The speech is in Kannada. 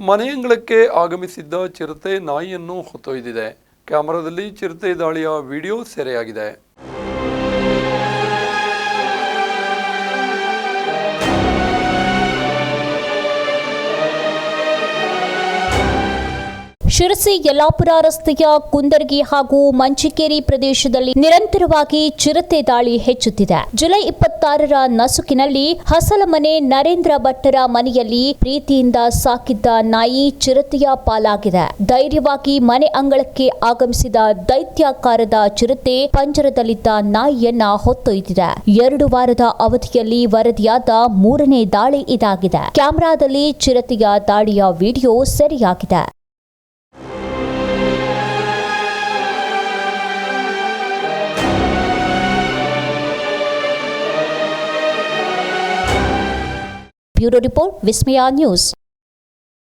ಮನೆಯಂಗಳಕ್ಕೆ ಆಗಮಿಸಿದ್ದ ಚಿರತೆ ನಾಯಿಯನ್ನು ಹೊತ್ತೊಯ್ದಿದೆ. ಕ್ಯಾಮರಾದಲ್ಲಿ ಚಿರತೆ ದಾಳಿಯ ವಿಡಿಯೋ ಸೆರೆಯಾಗಿದೆ. ಶಿರಸಿ ಯಲ್ಲಾಪುರ ರಸ್ತೆಯ ಕುಂದರ್ಗಿ ಹಾಗೂ ಮಂಚಿಕೇರಿ ಪ್ರದೇಶದಲ್ಲಿ ನಿರಂತರವಾಗಿ ಚಿರತೆ ದಾಳಿ ಹೆಚ್ಚುತ್ತಿದೆ. ಜುಲೈ ಇಪ್ಪತ್ತಾರರ ನಸುಕಿನಲ್ಲಿ ಹಸಲಮನೆ ನರೇಂದ್ರ ಭಟ್ಟರ ಮನೆಯಲ್ಲಿ ಪ್ರೀತಿಯಿಂದ ಸಾಕಿದ್ದ ನಾಯಿ ಚಿರತೆಯ ಪಾಲಾಗಿದೆ. ಧೈರ್ಯವಾಗಿ ಮನೆ ಅಂಗಳಕ್ಕೆ ಆಗಮಿಸಿದ ದೈತ್ಯಾಕಾರದ ಚಿರತೆ ಪಂಜರದಲ್ಲಿದ್ದ ನಾಯಿಯನ್ನ ಹೊತ್ತೊಯ್ದಿದೆ. ಎರಡು ವಾರದ ಅವಧಿಯಲ್ಲಿ ವರದಿಯಾದ ಮೂರನೇ ದಾಳಿ ಇದಾಗಿದೆ. ಕ್ಯಾಮೆರಾದಲ್ಲಿ ಚಿರತೆಯ ದಾಳಿಯ ವಿಡಿಯೋ ಸೆರೆಯಾಗಿದೆ. Bureau Report, Vismaya News.